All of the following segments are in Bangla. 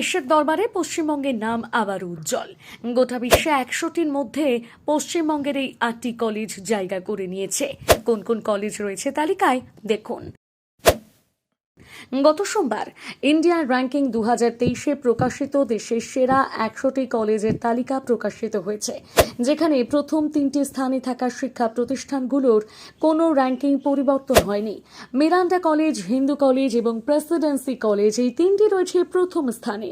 বিশ্বের দরবারে পশ্চিমবঙ্গের নাম আবার উজ্জ্বল। গোটা বিশ্বে একশোটির মধ্যে পশ্চিমবঙ্গের এই আটটি কলেজ জায়গা করে নিয়েছে। কোন কোন কলেজ রয়েছে তালিকায় দেখুন। গত সোমবার ইন্ডিয়ার র্যাঙ্কিং দু হাজার তেইশে প্রকাশিত দেশের সেরা একশোটি কলেজের তালিকা প্রকাশিত হয়েছে, যেখানে প্রথম তিনটি স্থানে থাকা শিক্ষা প্রতিষ্ঠানগুলোর কোনো র্যাঙ্কিং পরিবর্তন হয়নি। মিরান্ডা কলেজ, হিন্দু কলেজ এবং প্রেসিডেন্সি কলেজ এই তিনটি রয়েছে প্রথম স্থানে।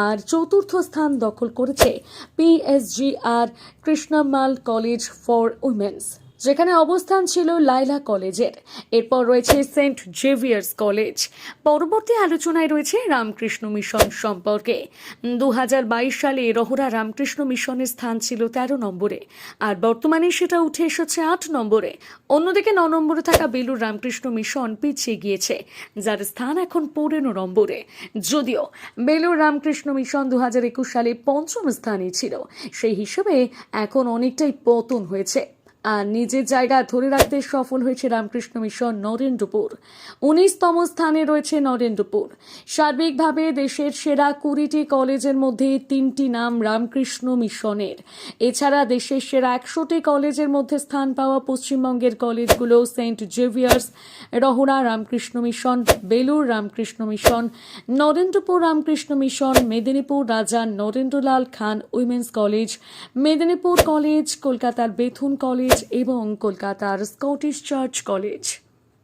আর চতুর্থ স্থান দখল করেছে পিএসজি আর কৃষ্ণমাল কলেজ ফর উইমেন্স। যেখানে অবস্থান ছিল লাইলা কলেজের। এরপর রয়েছে সেন্ট জেভিয়ার্স কলেজ। পরবর্তী আলোচনায় রয়েছে রামকৃষ্ণ মিশন সম্পর্কে। দু হাজার বাইশ সালে রহরা রামকৃষ্ণ মিশনের স্থান ছিল তেরো নম্বরে। আর বর্তমানে সেটা উঠে এসেছে আট নম্বরে। অন্যদিকে ন নম্বরে থাকা বেলুর রামকৃষ্ণ মিশন পিছিয়ে গিয়েছে, যার স্থান এখন পনেরো নম্বরে। যদিও বেলুর রামকৃষ্ণ মিশন দু হাজার একুশ সালে পঞ্চম স্থানে ছিল, সেই হিসেবে এখন অনেকটাই পতন হয়েছে। নিজের জায়গা ধরে রাখতে সফল হয়েছে রামকৃষ্ণ মিশন নরেন্দ্রপুর। উনিশতম স্থানে রয়েছে নরেন্দ্রপুর। সার্বিকভাবে দেশের সেরা কুড়িটি কলেজের মধ্যে তিনটি নাম রামকৃষ্ণ মিশনের। এছাড়া দেশের সেরা একশোটি কলেজের মধ্যে স্থান পাওয়া পশ্চিমবঙ্গের কলেজগুলো Saint Xavier's Rahara Ramakrishna Mission Belur Ramakrishna Mission, Narendrapur Ramakrishna Mission, Midnapore Raja Narendralal Khan women's College, Midnapore College, কলকাতার বেথুন কলেজ এবং কলকাতার স্কটিশ চার্চ কলেজ।